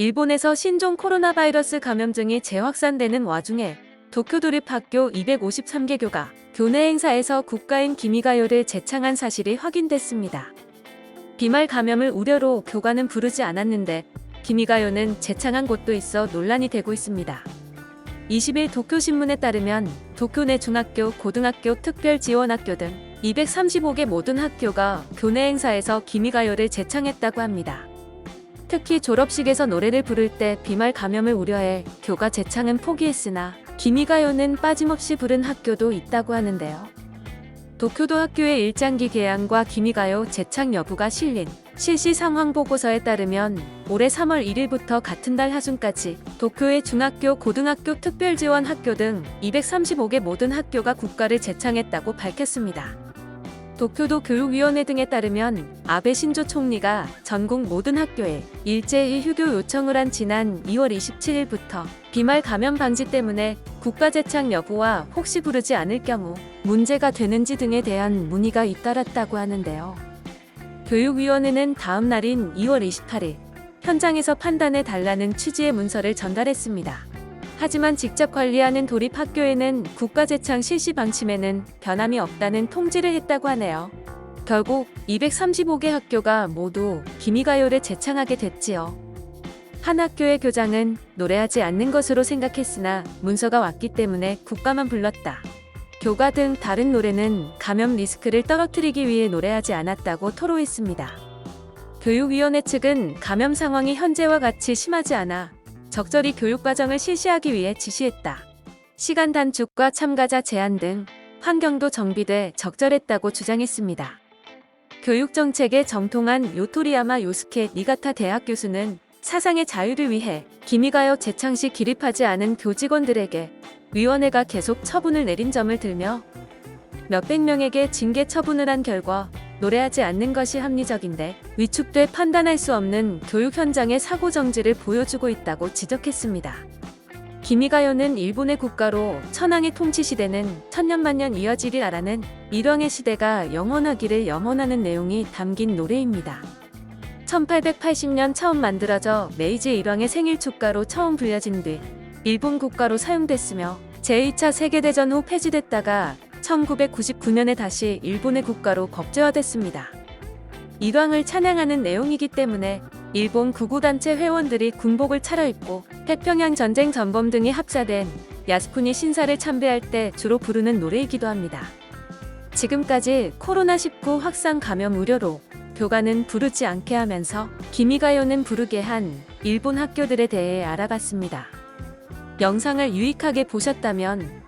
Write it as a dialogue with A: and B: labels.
A: 일본에서 신종 코로나 바이러스 감염증이 재확산되는 와중에 도쿄 도립학교 253개 교가 교내 행사에서 국가인 기미가요를 재창한 사실이 확인됐습니다. 비말 감염을 우려로 교관은 부르지 않았는데 기미가요는 재창한 곳도 있어 논란이 되고 있습니다. 20일 도쿄신문에 따르면 도쿄 내 중학교, 고등학교, 특별지원학교 등 235개 모든 학교가 교내 행사에서 기미가요를 재창했다고 합니다. 특히 졸업식에서 노래를 부를 때 비말 감염을 우려해 교가 재창은 포기했으나 기미가요는 빠짐없이 부른 학교도 있다고 하는데요. 도쿄도 학교의 일장기 개항과 기미가요 재창 여부가 실린 실시 상황 보고서에 따르면 올해 3월 1일부터 같은 달 하순까지 도쿄의 중학교, 고등학교, 특별지원 학교 등 235개 모든 학교가 국가를 재창했다고 밝혔습니다. 도쿄도 교육위원회 등에 따르면 아베 신조 총리가 전국 모든 학교에 일제히 휴교 요청을 한 지난 2월 27일부터 비말 감염 방지 때문에 국가 재창 여부와 혹시 부르지 않을 경우 문제가 되는지 등에 대한 문의가 잇따랐다고 하는데요. 교육위원회는 다음 날인 2월 28일 현장에서 판단해 달라는 취지의 문서를 전달했습니다. 하지만 직접 관리하는 도립학교에는 국가 재창 실시 방침에는 변함이 없다는 통지를 했다고 하네요. 결국 235개 학교가 모두 기미가요를 재창하게 됐지요. 한 학교의 교장은 노래하지 않는 것으로 생각했으나 문서가 왔기 때문에 국가만 불렀다. 교가 등 다른 노래는 감염 리스크를 떨어뜨리기 위해 노래하지 않았다고 토로했습니다. 교육위원회 측은 감염 상황이 현재와 같이 심하지 않아 적절히 교육 과정을 실시하기 위해 지시했다. 시간 단축과 참가자 제한 등 환경도 정비돼 적절했다고 주장했습니다. 교육 정책에 정통한 요토리야마 요스케 니가타 대학 교수는 사상의 자유를 위해 기미가요 재창시 기립하지 않은 교직원들에게 위원회가 계속 처분을 내린 점을 들며 몇백 명에게 징계 처분을 한 결과 노래하지 않는 것이 합리적인데 위축돼 판단할 수 없는 교육 현장의 사고 정지를 보여주고 있다고 지적했습니다. 기미가요는 일본의 국가로 천황의 통치 시대는 천년만년 이어지리라라는 일왕의 시대가 영원하기를 염원하는 내용이 담긴 노래입니다. 1880년 처음 만들어져 메이지 일왕의 생일 축가로 처음 불려진 뒤 일본 국가로 사용됐으며 제2차 세계대전 후 폐지됐다가 1999년에 다시 일본의 국가로 법제화됐습니다. 일왕을 찬양하는 내용이기 때문에 일본 구구단체 회원들이 군복을 차려입고 태평양 전쟁 전범 등이 합사된 야스쿠니 신사를 참배할 때 주로 부르는 노래이기도 합니다. 지금까지 코로나19 확산 감염 우려로 교관은 부르지 않게 하면서 기미가요는 부르게 한 일본 학교들에 대해 알아봤습니다. 영상을 유익하게 보셨다면